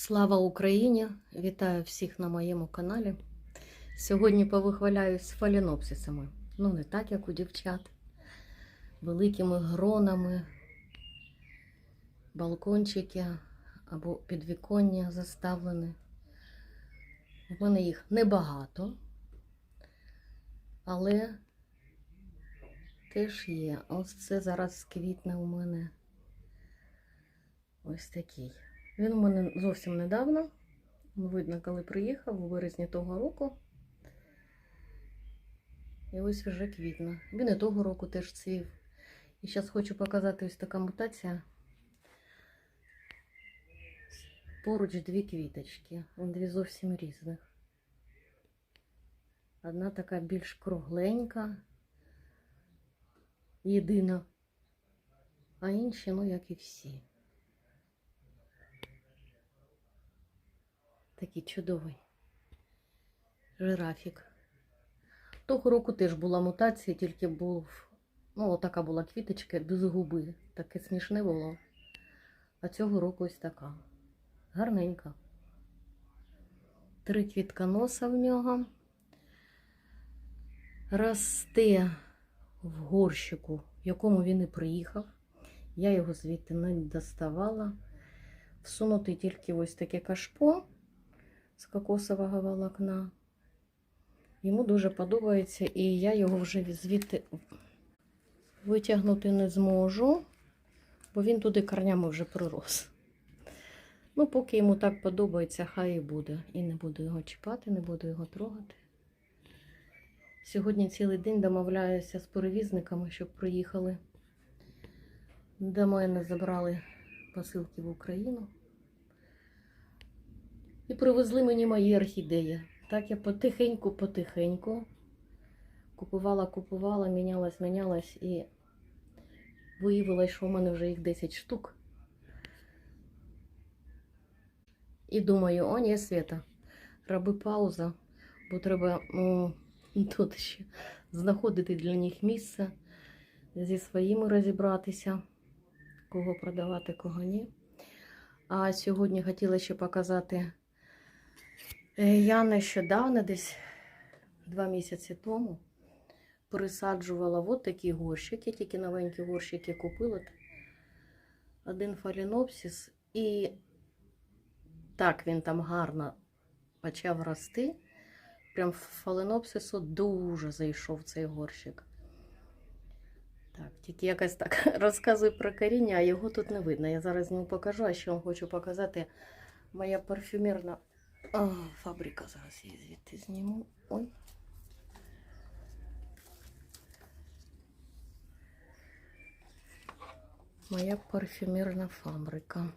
Слава Україні! Вітаю всіх на моєму каналі. Сьогодні повихваляюсь фалінопсисами. Ну, не так, як у дівчат. Великими гронами, балкончики або підвіконня заставлені. У мене їх небагато, але теж є. Ось це зараз квітне у мене ось такий. Він у мене зовсім недавно. Видно, коли приїхав у березні того року. І ось вже квітне. Він і того року теж цвів. І зараз хочу показати ось така мутація. Поруч дві квіточки. Дві зовсім різних. Одна така більш кругленька, єдина, а інші, ну, як і всі. Такий чудовий жирафік. Того року теж була мутація, тільки був, ну, така була квіточка без губи. Таке смішне було. А цього року ось така. Гарненька. Три квітконоса в нього. Росте в горщику, в якому він і приїхав. Я його звідти не доставала. Всунути тільки ось таке кашпо з кокосового волокна. Йому дуже подобається, і я його вже звідти витягнути не зможу, бо він туди корнями вже прирос. Ну, поки йому так подобається, хай і буде. І не буду його чіпати, не буду його трогати. Сьогодні цілий день домовляюся з перевізниками, щоб приїхали. До мене забрали посилки в Україну. І привезли мені мої орхідеї. Так я потихеньку-потихеньку купувала, купувала, мінялась, мінялась і виявилось, що в мене вже їх 10 штук. І думаю, о, ні, Свята, роби пауза, бо треба ну, тут ще знаходити для них місце, зі своїми розібратися, кого продавати, кого ні. А сьогодні хотіла ще показати. Е, Я нещодавно, десь два місяці тому, присаджувала от такі горщики, тільки новенькі горщики купила. Один фалінопсис, і так він там гарно почав рости. Прям фаленопсису дуже зайшов цей горщик. Так, тільки якось так розказую про коріння, а його тут не видно. Я зараз йому покажу, а ще вам хочу показати моя парфюмерна а, фабрика. Зараз її звідти зніму. Ой. Моя парфюмерна фабрика.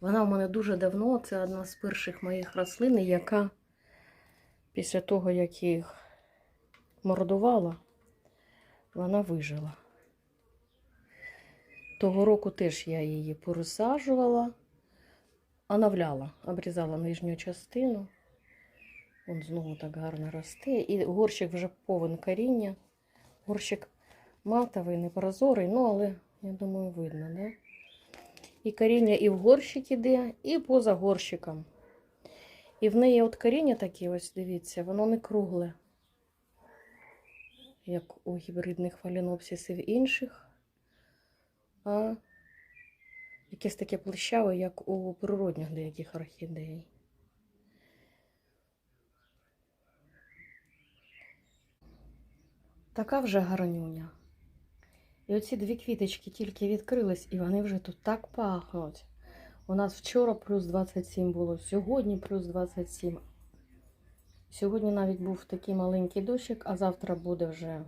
Вона у мене дуже давно, це одна з перших моїх рослин, яка після того, як їх мордувала, вона вижила. Того року теж я її порозсаджувала, оновляла, обрізала нижню частину. Він знову так гарно росте. І горщик вже повен коріння. Горщик матовий, непрозорий, ну, але, я думаю, видно, да? І коріння і в горщик іде, і поза горщиком. І в неї от коріння такі, ось дивіться, воно не кругле, як у гібридних фалінопсисів інших, а якесь таке плещаве, як у природних деяких орхідей. Така вже гарнюня. І оці дві квіточки тільки відкрились, і вони вже тут так пахнуть. У нас вчора плюс 27 було, сьогодні плюс 27. Сьогодні навіть був такий маленький дощик, а завтра буде вже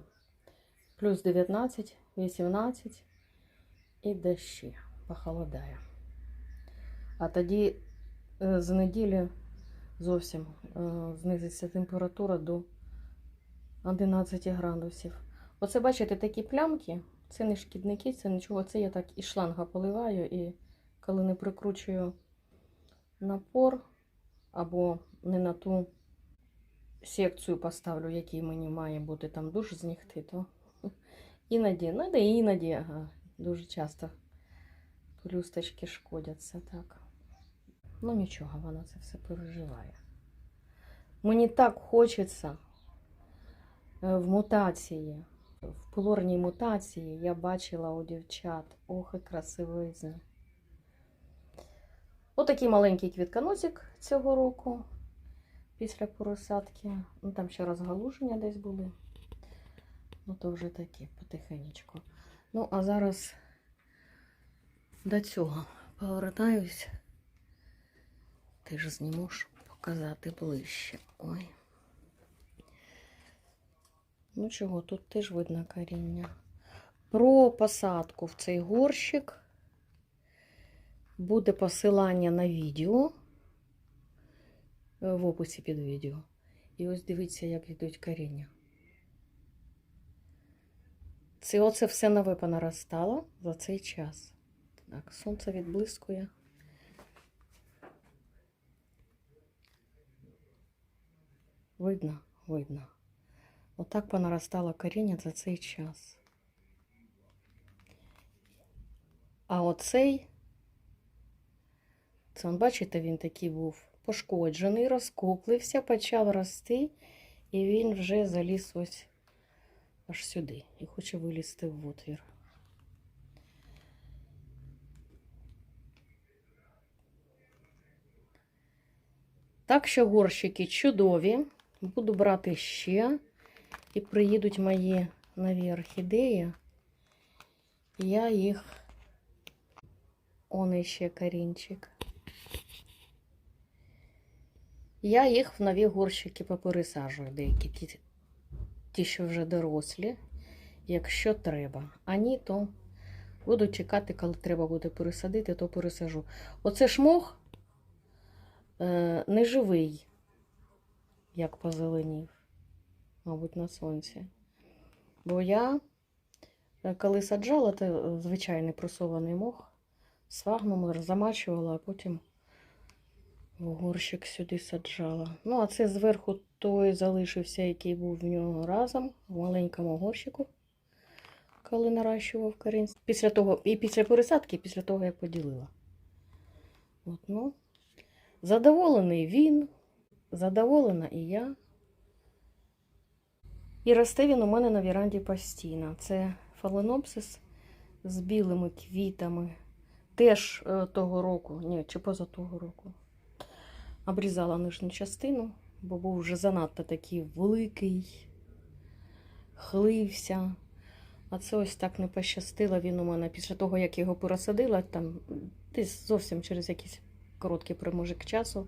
плюс 19, 18 і дощі похолодає. А тоді е, з неділі зовсім е, знизиться температура до 11 градусів. Оце, бачите, такі плямки. Це не шкідники, це нічого. Це я так і шланга поливаю, і коли не прикручую напор або не на ту секцію поставлю, який мені має бути там душ знігти, то іноді, ну да іноді дуже часто пелюсточки шкодяться так. Ну нічого, вона це все переживає. Мені так хочеться е, в мутації, в полорній мутації я бачила у дівчат. Ох, і красивизні. Отакий маленький квітконосик цього року після поросятки. Ну там ще розгалуження десь були. Ну то вже таке потихенечку. Ну, а зараз до цього повертаюсь. Ти ж щоб показати ближче. Ой. Ну чого, тут теж видно коріння. Про посадку в цей горщик буде посилання на відео е, в описі під відео. І ось дивіться, як йдуть коріння. Це оце все нове понаростало за цей час. Так, сонце відблискує. Видно, видно. Отак понаростало коріння за цей час. А оцей, це, бачите, він такий був пошкоджений, розкуплився, почав рости, і він вже заліз ось аж сюди і хоче вилізти в отвір. Так що горщики чудові. Буду брати ще. І приїдуть мої нові орхідеї. Я їх. Он іще корінчик. Я їх в нові горщики попересаджую, деякі ті, ті, що вже дорослі, якщо треба. А ні, то буду чекати, коли треба буде пересадити, то пересажу. Оце шмох е, не живий, як позеленів, мабуть, на сонці. Бо я, е, коли саджала, то е, звичайний просований мох, свагном замачувала, а потім в горщик сюди саджала. Ну, а це зверху той залишився, який був в нього разом, в маленькому горщику, коли наращував корінь. Після того, і після пересадки, і після того, як поділила. От, ну, задоволений він, задоволена і я. І росте він у мене на віранді постійно. Це фаленопсис з білими квітами. Теж е, того року, ні, чи поза того року. Обрізала нижню частину, бо був вже занадто такий великий, хлився. А це ось так не пощастило. Він у мене після того, як його пересадила, там десь зовсім через якийсь короткий проміжок часу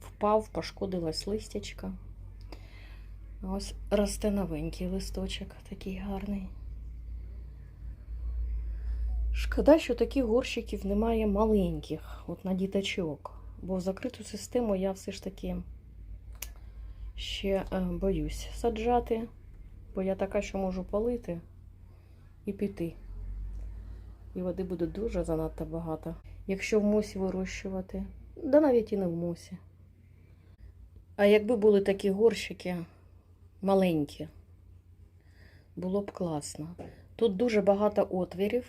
впав, пошкодилась листячка. Ось росте новенький листочок, такий гарний. Шкода, що таких горщиків немає маленьких, от на діточок. Бо закриту систему я все ж таки ще е, боюсь саджати, бо я така, що можу полити і піти. І води буде дуже занадто багато. Якщо в мосі вирощувати, да навіть і не в мосі. А якби були такі горщики маленькі, було б класно. Тут дуже багато отвірів.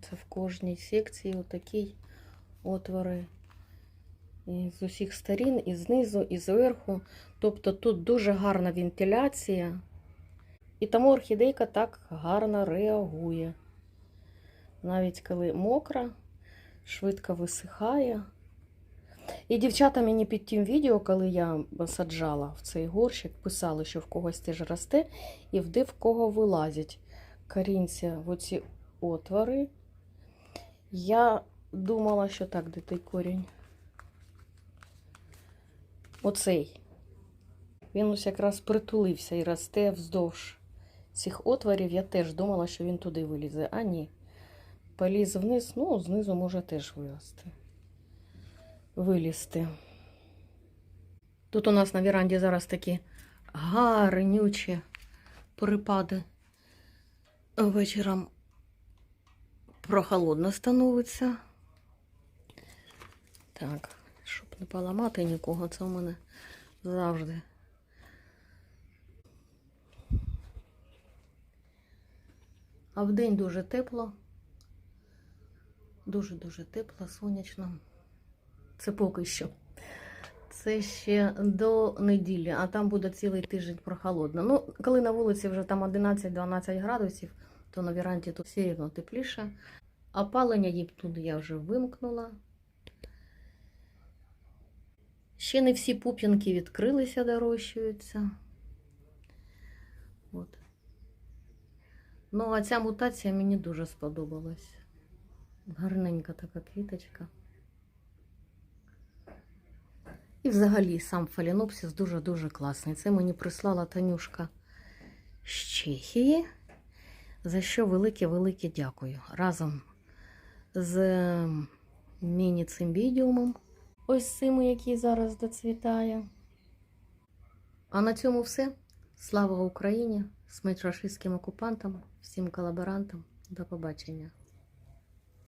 Це в кожній секції отакі отвори. І з усіх сторін, і знизу, і зверху. Тобто тут дуже гарна вентиляція. І тому орхідейка так гарно реагує. Навіть коли мокра, швидко висихає. І дівчата мені під тим відео, коли я саджала в цей горщик, писали, що в когось теж росте, і де в кого вилазять корінця в оці отвори. Я думала, що так, де той корінь. Оцей. Він ось якраз притулився і росте вздовж цих отворів. Я теж думала, що він туди вилізе. А ні. Поліз вниз, ну, знизу може теж вирости. Вилізти. Тут у нас на віранді зараз такі гарнючі припади. Вечором прохолодно становиться. Так, щоб не поламати нікого, це у мене завжди. А вдень дуже тепло. Дуже-дуже тепло, сонячно. Це поки що. Це ще до неділі, а там буде цілий тиждень прохолодно. Ну, коли на вулиці вже там 11-12 градусів, то на віранді тут все рівно тепліше. Опалення їм тут я вже вимкнула. Ще не всі пуп'янки відкрилися, дорощуються. От. Ну, а ця мутація мені дуже сподобалась. Гарненька така квіточка. І взагалі сам фалінопсис дуже-дуже класний. Це мені прислала Танюшка з Чехії, за що велике-велике дякую. Разом з міні-цимбідіумом, ось цим, який зараз доцвітає. А на цьому все. Слава Україні! Смерть рашистським окупантам, всім колаборантам. До побачення.